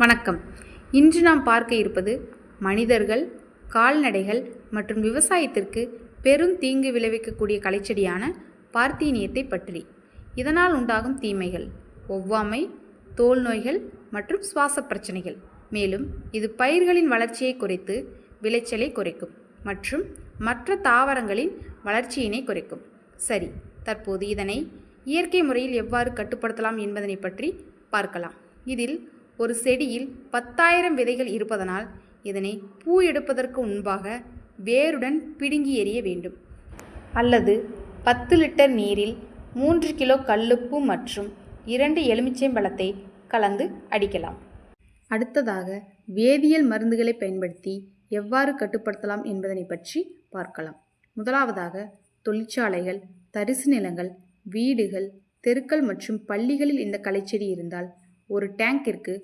வணக்கம். இன்று நாம் பார்க்க இருப்பது மனிதர்கள் கால்நடைகள் மற்றும் விவசாயத்திற்கு பெரும் தீங்கு விளைவிக்கக்கூடிய கலைச்செடியான பார்த்தீனியத்தை பற்றி இதனால் உண்டாகும் தீமைகள் ஒவ்வாமை தோல் நோய்கள் மற்றும் சுவாச பிரச்சனைகள். மேலும் இது பயிர்களின் வளர்ச்சியை குறைத்து விளைச்சலை குறைக்கும் மற்றும் மற்ற தாவரங்களின் வளர்ச்சியினை குறைக்கும். சரி தற்போது இதனை இயற்கை முறையில் எவ்வாறு கட்டுப்படுத்தலாம் என்பதனை பற்றி பார்க்கலாம். இதில் ஒரு செடியில் பத்தாயிரம் விதைகள் இருப்பதனால் இதனை பூ எடுப்பதற்கு முன்பாக வேருடன் பிடுங்கி எறிய வேண்டும். அல்லது பத்து லிட்டர் நீரில் மூன்று கிலோ கல்லுப்பு மற்றும் இரண்டு எலுமிச்சைம்பழத்தை கலந்து அடிக்கலாம். அடுத்ததாக வேதியியல் மருந்துகளை பயன்படுத்தி எவ்வாறு கட்டுப்படுத்தலாம் என்பதனை பற்றி பார்க்கலாம். முதலாவதாக தொழிற்சாலைகள் தரிசு நிலங்கள் வீடுகள் தெருக்கள் மற்றும் பள்ளிகளில் இந்த களைச்செடி இருந்தால் ஒரு டேங்கிற்கு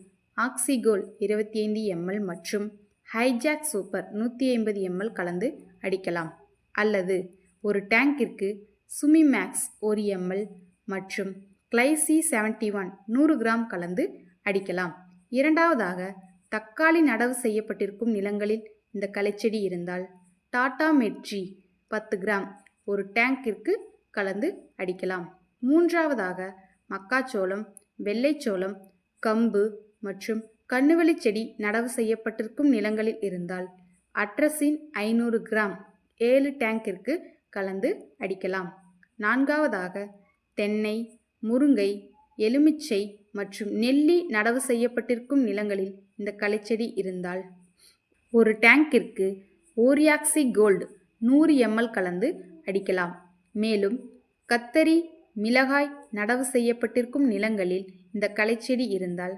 ஆக்சிகோல் இருபத்தி ஐந்து எம்எல் மற்றும் ஹைஜாக் சூப்பர் நூற்றி ஐம்பது எம்எல் கலந்து அடிக்கலாம். அல்லது ஒரு டேங்கிற்கு சுமிமேக்ஸ் ஒரு எம்எல் மற்றும் கிளைசி செவன்டி ஒன் நூறு கிராம் கலந்து அடிக்கலாம். இரண்டாவதாக தக்காளி நடவு செய்யப்பட்டிருக்கும் நிலங்களில் இந்த களைச்செடி இருந்தால் டாடா மெட்ரி பத்து கிராம் ஒரு டேங்கிற்கு கலந்து அடிக்கலாம். மூன்றாவதாக மக்காச்சோளம் வெள்ளைச்சோளம் கம்பு மற்றும் கண்ணுவெளி செடி நடவு செய்யப்பட்டிருக்கும் நிலங்களில் இருந்தால் அட்ரஸின் ஐநூறு கிராம் ஏழு டேங்கிற்கு கலந்து அடிக்கலாம். நான்காவதாக தென்னை முருங்கை எலுமிச்சை மற்றும் நெல்லி நடவு செய்யப்பட்டிருக்கும் நிலங்களில் இந்த களைச்செடி இருந்தால் ஒரு டேங்கிற்கு ஓரியாக்சி கோல்டு நூறு எம்எல் கலந்து அடிக்கலாம். மேலும் கத்தரி மிளகாய் நடவு செய்யப்பட்டிருக்கும் நிலங்களில் இந்த களைச்செடி இருந்தால்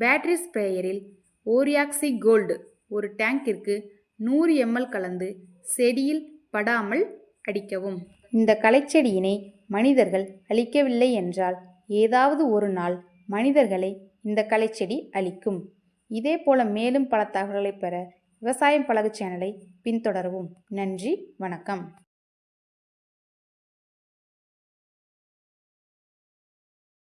பேட்டரி ஸ்ப்ரேயரில் ஓரியாக்சி கோல்டு ஒரு டேங்கிற்கு நூறு எம்எல் கலந்து செடியில் படாமல் அடிக்கவும். இந்த களைச்செடியினை மனிதர்கள் அழிக்கவில்லை என்றால் ஏதாவது ஒரு நாள் மனிதர்களை இந்த களைச்செடி அழிக்கும். இதே போல மேலும் பல தகவல்களை பெற விவசாயம் பழகு சேனலை பின்தொடரவும். நன்றி வணக்கம்.